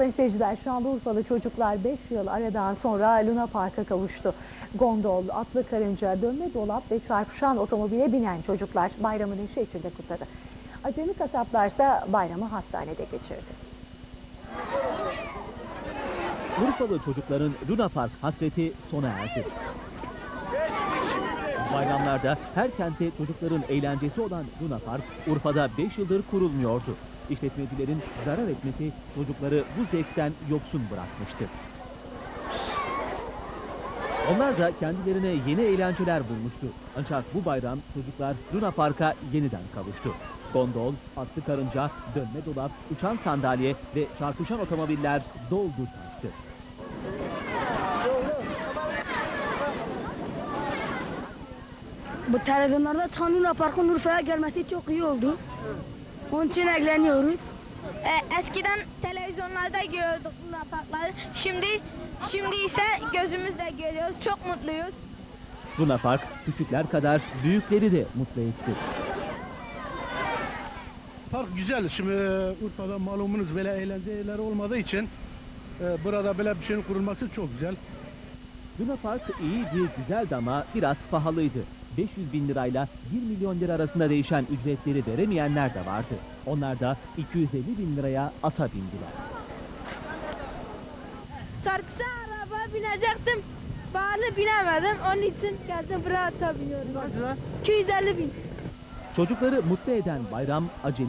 Sayın seyirciler Şanlıurfalı çocuklar 5 yıl aradan sonra Luna Park'a kavuştu. Gondol, atlı karınca, dönme dolap ve çarpışan otomobile binen çocuklar bayramı neşe içinde kutladı. Acemi kasaplarsa bayramı hastanede geçirdi. Urfalı çocukların Luna Park hasreti sona erdi. Bayramlarda her kentte çocukların eğlencesi olan Luna Park Urfa'da 5 yıldır kurulmuyordu. İşletmecilerin zarar etmesi çocukları bu zevkten yoksun bırakmıştı. Onlar da kendilerine yeni eğlenceler bulmuştu. Ancak bu bayram çocuklar Luna Park'a yeniden kavuştu. Gondol, atlı karınca, dönme dolap, uçan sandalye ve çarpışan otomobiller doldu taştı. Bu televizyonlarda Çanlına Park'ın Urfa'ya gelmesi çok iyi oldu. Onun için eğleniyoruz. E, eskiden televizyonlarda görüyorduk Luna Parkları. Şimdi şimdi ise gözümüzle görüyoruz. Çok mutluyuz. Luna Park küçükler kadar büyükleri de mutlu etti. Park güzel. Şimdi e, Urfa'da malumunuz böyle eğlenceler olmadığı için e, burada böyle bir şeyin kurulması çok güzel. Luna Park iyiydi, güzeldi ama biraz pahalıydı. 500 bin lirayla 1 milyon lira arasında değişen ücretleri veremeyenler de vardı. Onlar da 250 bin liraya ata bindiler. Çarpışan araba binecektim. Pahalı binemedim. Onun için geldim buraya ata biniyorum. 250 bin. Çocukları mutlu eden bayram acemi